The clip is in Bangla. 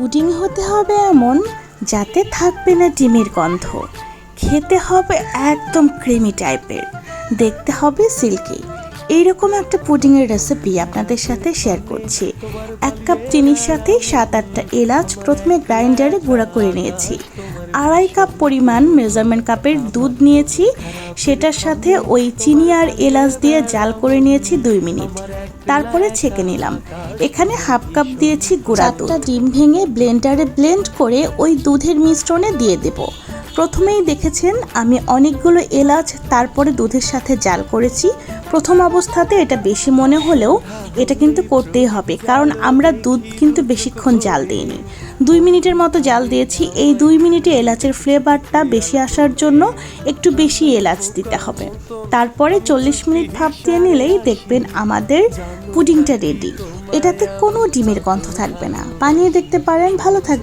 পুডিং হতে হবে এমন যাতে থাকবে না ডিমের গন্ধ। খেতে হবে একদম ক্রিমি টাইপের। দেখতে হবে সিল্কি। এইরকম একটা পুডিংয়ের রেসিপি আপনাদের সাথে শেয়ার করছি। এক কাপ চিনির সাথে সাত আটটা এলাচ প্রথমে গ্রাইন্ডারে গুঁড়া করে নিয়েছি। আড়াই কাপ পরিমাণ মেজারমেন্ট কাপের দুধ নিয়েছি। সেটার সাথে ওই চিনি আর এলাচ দিয়ে জাল করে নিয়েছি দুই মিনিট। তারপরে ছেঁকে নিলাম। এখানে হাফ কাপ দিয়েছি গুঁড়া দুধ। ডিম ভেঙে ব্লেন্ডারে ব্লেন্ড করে ওই দুধের মিশ্রণে দিয়ে দেব। প্রথমেই দেখেছেন, আমি অনেকগুলো এলাচ, তারপরে দুধের সাথে জাল করেছি। প্রথম অবস্থাতে এটা বেশি মনে হলেও এটা কিন্তু করতেই হবে, কারণ আমরা দুধ কিন্তু বেশিক্ষণ জাল দিইনি। দুই মিনিটের মতো জাল দিয়েছি, এই দুই মিনিটে এলাচের ফ্লেভারটা বেশি আসার জন্য একটু বেশি এলাচ দিতে হবে। তারপরে চল্লিশ মিনিট ভাপ দিয়ে নিলেই দেখবেন আমাদের পুডিংটা রেডি। এটাতে কোনো ডিমের গন্ধ থাকবে না। বানিয়ে দেখতে পারেন, ভালো থাকবে।